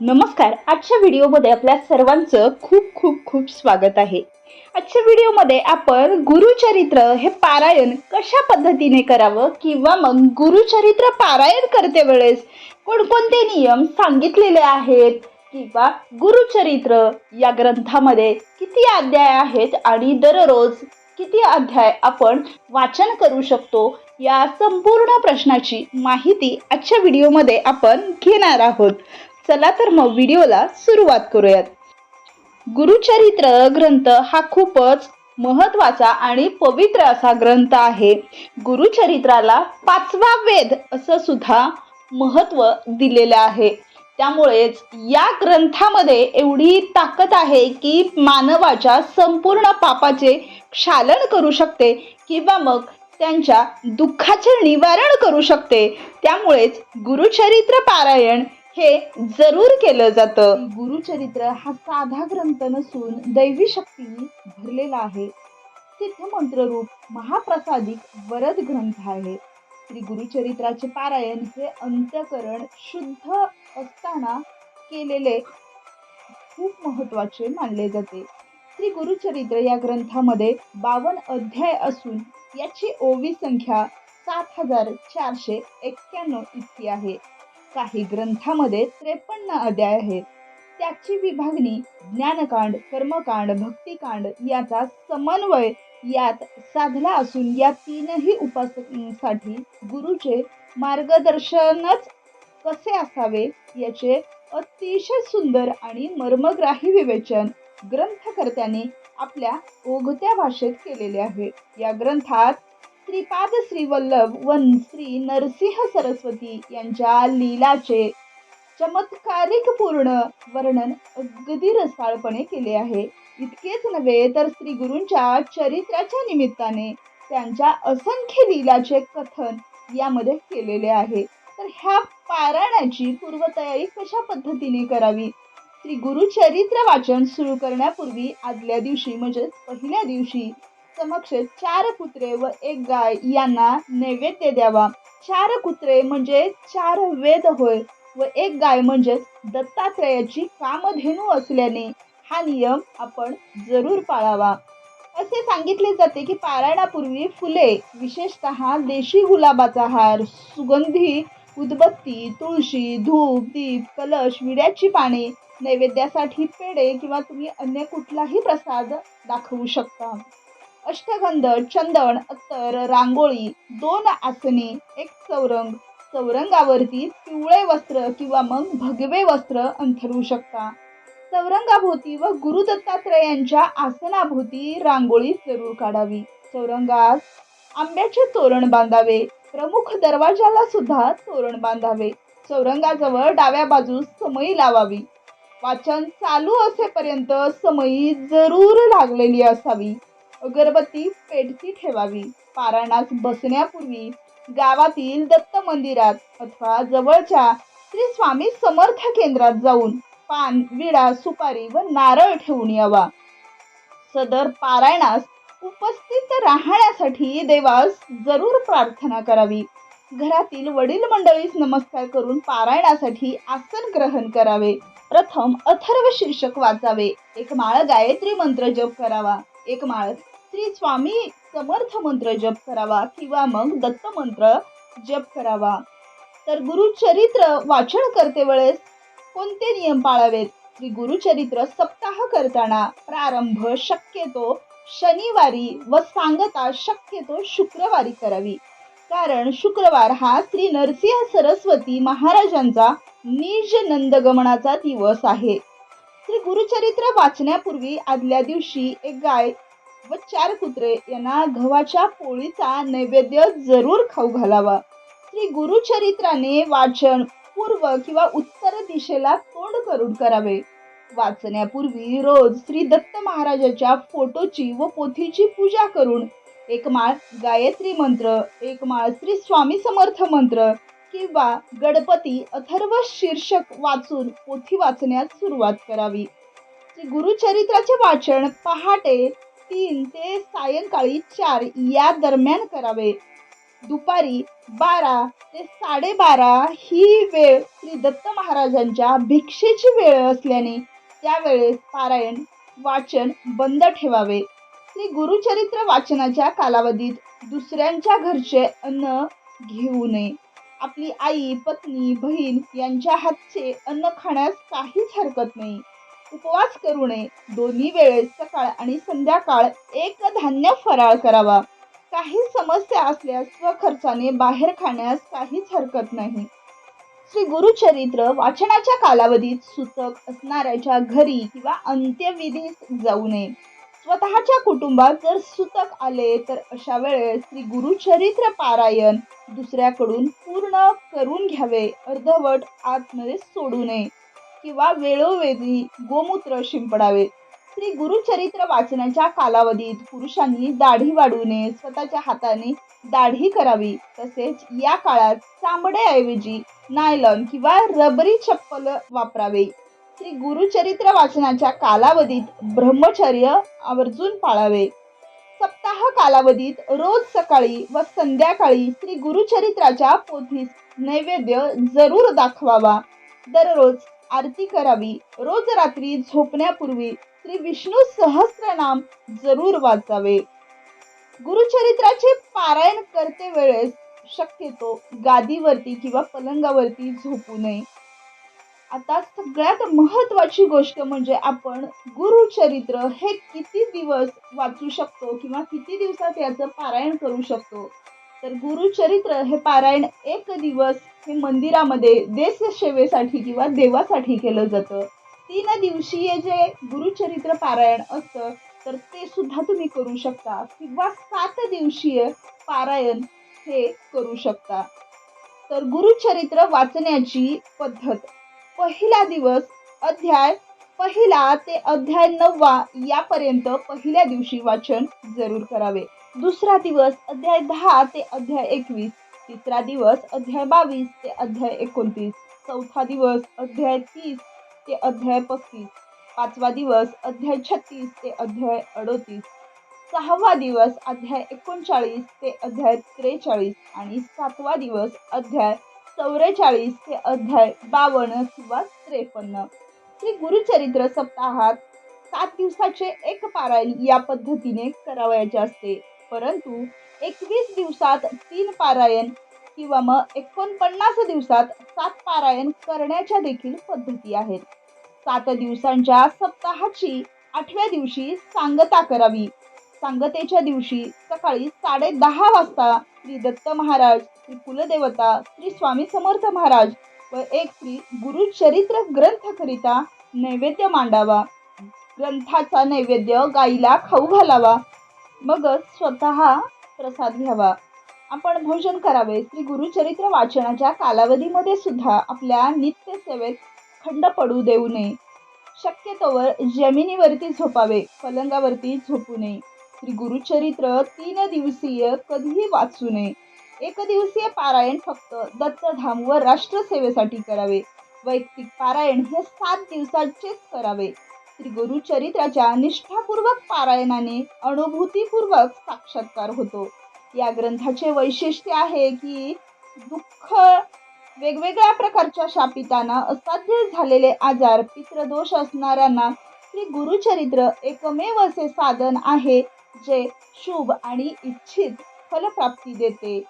नमस्कार आजच्या व्हिडिओमध्ये आपल्या सर्वांचं खूप खूप खूप स्वागत आहे. आजच्या व्हिडिओमध्ये आपण गुरुचरित्र हे पारायण कशा पद्धतीने करावं किंवा मग गुरुचरित्र पारायण करते वेळेस कोणकोणते नियम सांगितलेले आहेत किंवा गुरुचरित्र या ग्रंथामध्ये किती अध्याय आहेत आणि दररोज किती अध्याय आपण वाचन करू शकतो या संपूर्ण प्रश्नाची माहिती आजच्या व्हिडिओमध्ये आपण घेणार आहोत. चला तर मग व्हिडिओला सुरुवात करूयात. गुरुचरित्र ग्रंथ हा खूपच महत्त्वाचा आणि पवित्र असा ग्रंथ आहे. गुरुचरित्राला पाचवा वेद असं सुद्धा महत्त्व दिलेलं आहे. त्यामुळेच या ग्रंथामध्ये एवढी ताकद आहे की मानवाच्या संपूर्ण पापाचे क्षालन करू शकते किंवा मग त्यांच्या दुःखाचे निवारण करू शकते. त्यामुळेच गुरुचरित्र पारायण हे जरूर केलं जातं. गुरुचरित्र हा साधा ग्रंथ नसून दैवी शक्तीने भरलेला आहे. सिद्ध मंत्ररूप महाप्रसादिक वरद ग्रंथ आहे. श्री गुरुचरित्राचे पारायण हे अंतकरण शुद्ध असताना केलेले खूप महत्त्वाचे मानले जाते. श्री गुरुचरित्र या ग्रंथामध्ये बावन अध्याय असून याची ओवी संख्या सात हजार चारशे एक्क्याण्णव इतकी आहे. काही ग्रंथामध्ये त्रेपन्न अध्याय आहेत. त्याची विभागणी ज्ञानकांड कर्मकांड भक्तिकांड याचा समन्वय यात साधला असून या तीनही उपासकांसाठी गुरुचे मार्गदर्शनच कसे असावे याचे अतिशय सुंदर आणि मर्मग्राही विवेचन ग्रंथकर्त्याने आपल्या ओघत्या भाषेत केलेले आहे. या ग्रंथात श्रीपाद श्रीवल्लभ व श्री नरसिंह सरस्वती यांच्या लीलाचे चमत्कारिक पूर्ण वर्णन अगदी रसाळपणे केले आहे. इतकेच नव्हे तर श्री गुरूंच्या चरित्राच्या निमित्ताने त्यांच्या असंख्य लीलाचे कथन यामध्ये केलेले आहे. तर ह्या पारायणाची पूर्वतयारी कशा पद्धतीने करावी? श्री गुरुचरित्र वाचन सुरू करण्यापूर्वी आदल्या दिवशी म्हणजेच पहिल्या दिवशी समक्ष चार कुत्रे व एक गाय यांना नैवेद्य द्यावा. चार कुत्रे म्हणजे चार वेद होय व एक गाय म्हणजेच दत्तात्रयाची कामधेनू असल्याने हा नियम आपण जरूर पाळावा. असे सांगितले जाते की पारायणापूर्वी फुले विशेषतः देशी गुलाबाचा हार सुगंधी उदबत्ती तुळशी धूप दीप कलश विड्याची पाने नैवेद्यासाठी पेढे किंवा तुम्ही अन्य कुठलाही प्रसाद दाखवू शकता. अष्टगंध चंदन अत्तर रांगोळी दोन आसने एक चौरंग चौरंगावरती पिवळे वस्त्र किंवा मग भगवे वस्त्र अंथरू शकता. चौरंगाभोवती व गुरु दत्तात्रयांच्या आसनाभोवती रांगोळी जरूर काढावी. चौरंगास आंब्याचे तोरण बांधावे. प्रमुख दरवाजाला सुद्धा तोरण बांधावे. चौरंगाजवळ डाव्या बाजूस समई लावावी. वाचन चालू असेपर्यंत समई जरूर लागलेली असावी. अगरबत्ती पेटती ठेवावी. पारायणास बसण्यापूर्वी गावातील दत्त मंदिरात अथवा जवळच्या श्री स्वामी समर्थ केंद्रात जाऊन पान विडा सुपारी व नारळ ठेवून यावा. सदर पारायणास उपस्थित राहण्यासाठी देवास जरूर प्रार्थना करावी. घरातील वडील मंडळीस नमस्कार करून पारायणासाठी आसन ग्रहण करावे. प्रथम अथर्व शीर्षक वाचावे. एक माळ गायत्री मंत्र जप करावा. एक माळ. श्री स्वामी समर्थ मंत्र जप करावा किंवा मग दत्त मंत्र जप करावा. तर गुरुचरित्र वाचन करते वेळेस कोणते नियम पाळावेत? श्री गुरुचरित्र सप्ताह करताना प्रारंभ शक्यतो शनिवारी व सांगता शक्यतो शुक्रवारी करावी. कारण शुक्रवार हा श्री नरसिंह सरस्वती महाराजांचा निज नंदगमनाचा दिवस आहे. श्री गुरुचरित्र वाचण्यापूर्वी आदल्या दिवशी एक गाय व चार कुत्रे यांना गव्हाच्या पोळीचा नैवेद्य जरूर खाऊ घालावा. श्री गुरुचरित्राने वाचन पूर्व किंवा उत्तर दिशेला तोंड करून करावे. वाचण्यापूर्वी रोज श्री दत्त महाराजाच्या फोटोची व पोथीची पूजा करून एक माळ गायत्री मंत्र एक माळ श्री स्वामी समर्थ मंत्र किंवा गणपती अथर्व शीर्षक वाचून पोथी वाचण्यास सुरुवात करावी. गुरुचरित्राचे वाचन पहाटे तीन ते सायंकाळी चार या दरम्यान करावे. दुपारी बारा ते साडेबारा ही वेळ श्री दत्त महाराजांच्या भिक्षेची वेळ असल्याने त्यावेळेस पारायण वाचन बंद ठेवावे. श्री गुरुचरित्र वाचनाच्या कालावधीत दुसऱ्यांच्या घरचे अन्न घेऊ नये. आपली आई पत्नी बहीण यांच्या हातचे अन्न खाण्यास काहीच हरकत नाही. उपवास करू नये. दोन्ही वेळेस सकाळ आणि संध्याकाळ एक धान्य फराळ करावा. काही समस्या असल्यास स्वखर्चाने बाहेर खाण्यास काहीच हरकत नाही. श्री गुरुचरित्र वाचनाच्या कालावधीत सुतक असणाऱ्याच्या घरी किंवा अंत्यविधीस जाऊ नये. स्वतःच्या कुटुंबात जर सुतक आले तर अशा वेळेस श्री गुरुचरित्र पारायण दुसऱ्याकडून पूर्ण करून घ्यावे. अर्धवट आतमध्ये सोडू नये किंवा वेळोवेळी गोमूत्र शिंपडावे. श्री गुरुचरित्र वाचनाच्या कालावधीत पुरुषांनी दाढी वाढू नये स्वतःच्या हाताने दाढी करावी. तसेच या काळात चामड्याऐवजी नायलॉन किंवा रबरी चप्पल वापरावे. श्री गुरुचरित्र वाचनाच्या कालावधीत ब्रह्मचर्य आवर्जून पाळावे. सप्ताह कालावधीत रोज सकाळी व संध्याकाळी श्री गुरुचरित्राच्या पोथीस नैवेद्य जरूर दाखवावा. दररोज आरती करावी. रोज रात्री झोपण्यापूर्वी श्री विष्णू सहस्रनाम जरूर वाचावे. गुरुचरित्राचे पारायण करते वेळेस शक्यतो गादीवरती किंवा पलंगावरती झोपू नये. आता सगळ्यात महत्वाची गोष्ट म्हणजे आपण गुरुचरित्र हे किती दिवस वाचू शकतो किंवा किती दिवसात याचं पारायण करू शकतो? तर गुरुचरित्र हे पारायण एक दिवस हे मंदिरामध्ये देशसेवेसाठी किंवा देवासाठी केलं जातं. तीन दिवशीय जे गुरुचरित्र पारायण असतं तर ते सुद्धा तुम्ही करू शकता. किंवा सात दिवशीय पारायण हे करू शकता. तर गुरुचरित्र वाचण्याची पद्धत. पहिला दिवस अध्याय पहिला ते अध्याय नववा यापर्यंत पहिल्या दिवशी वाचन जरूर करावे. दुसरा दिवस अध्याय दहा ते अध्याय एकवीस तिसरा दिवस अध्याय बावीस ते अध्याय एकोणतीस चौथा दिवस अध्याय तीस ते अध्याय पस्तीस पाचवा दिवस अध्याय छत्तीस ते अध्याय अडोतीस सहावा दिवस अध्याय एकोणचाळीस ते अध्याय त्रेचाळीस आणि सातवा दिवस अध्याय चौवेचाळीस ते अध्याय बावन्न किंवा त्रेपन्न. श्री गुरुचरित्र सप्ताहात सात दिवसाचे एक पारायण या पद्धतीने करावयाचे असते. परंतु एकवीस दिवसात तीन पारायण किंवा मग एकोणपन्नास दिवसात सात पारायण करण्याच्या देखील पद्धती आहेत. सात दिवसांच्या सप्ताहाची आठव्या दिवशी सांगता करावी. सांगतेच्या दिवशी सकाळी साडे दहा वाजता श्री दत्त महाराज श्री कुलदेवता श्री स्वामी समर्थ महाराज व एक श्री गुरुचरित्र ग्रंथकरिता नैवेद्य मांडावा. ग्रंथाचा नैवेद्य गाईला खाऊ घालावा. मगच स्वतः प्रसाद घ्यावा. आपण भोजन करावे. श्री गुरुचरित्र वाचनाच्या कालावधीमध्ये सुद्धा आपल्या नित्यसेवेत खंड पडू देऊ नये. शक्यतोवर जमिनीवरती झोपावे पलंगावरती झोपू नये. श्री गुरुचरित्र तीन दिवसीय कधीही वाचू नये. एक दिवसीय पारायण फक्त दत्तधाम व राष्ट्रसेवेसाठी करावे. वैयक्तिक पारायण हे सात दिवसाचेच करावे. श्री गुरुचरित्राच्या निष्ठापूर्वक पारायणाने अनुभूतीपूर्वक साक्षात्कार होतो. या ग्रंथाचे वैशिष्ट्य आहे की दुःख वेगवेगळ्या प्रकारच्या शापितांना असाध्य झालेले आजार पितृदोष असणाऱ्यांना श्री गुरुचरित्र एकमेव असे साधन आहे जे शुभ आणि इच्छित फलप्राप्ती देते.